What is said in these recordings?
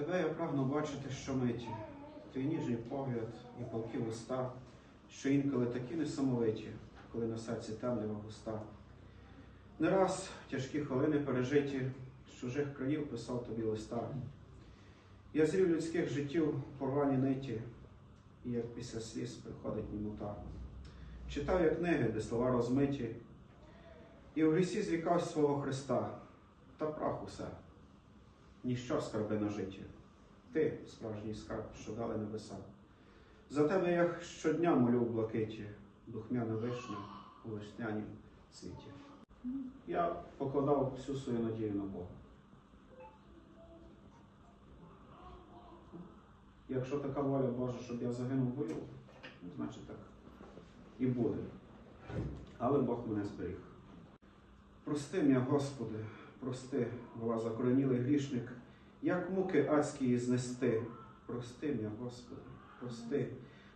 Тебе я прагну бачити щомиті, твій ніжний погляд і палкі уста, що інколи такі несамовиті, коли на серці темнива густа. Не раз тяжкі хвилини пережиті, з чужих країв писав тобі листа. Я зрів людських життів порвані ниті, і як після сліз приходить німота. Читав я книги, де слова розмиті, і в грісі зрікав свого Христа, та прах усе, ніщо скарби на житті. Ти, справжній скарб, що дали небеса. За тебе я щодня молю в блакиті, духмяна вишня у веснянім світі. Я покладав всю свою надію на Бога. Якщо така воля Божа, щоб я загинув в бою, значить так і буде. Але Бог мене зберіг. Прости мене, Господи, прости, була закоренілий грішник, як муки адські знести. Прости мене, Господи, прости.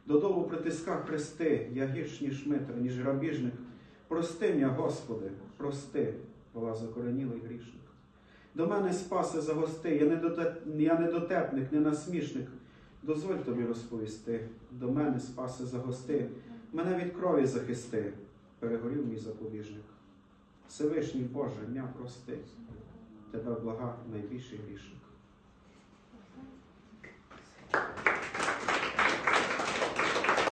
Додолу притиска хрести, я гірш, ніж митр, ніж грабіжник. Прости мене, Господи, прости, була закоренілий грішник. До мене спаси загости, я не, доте... я не дотепник, не насмішник. Дозволь тобі розповісти, до мене спаси загости, мене від крові захисти, перегорів мій запобіжник. Всевишній Боже, м'я прости, тебе блага найбільший грішок.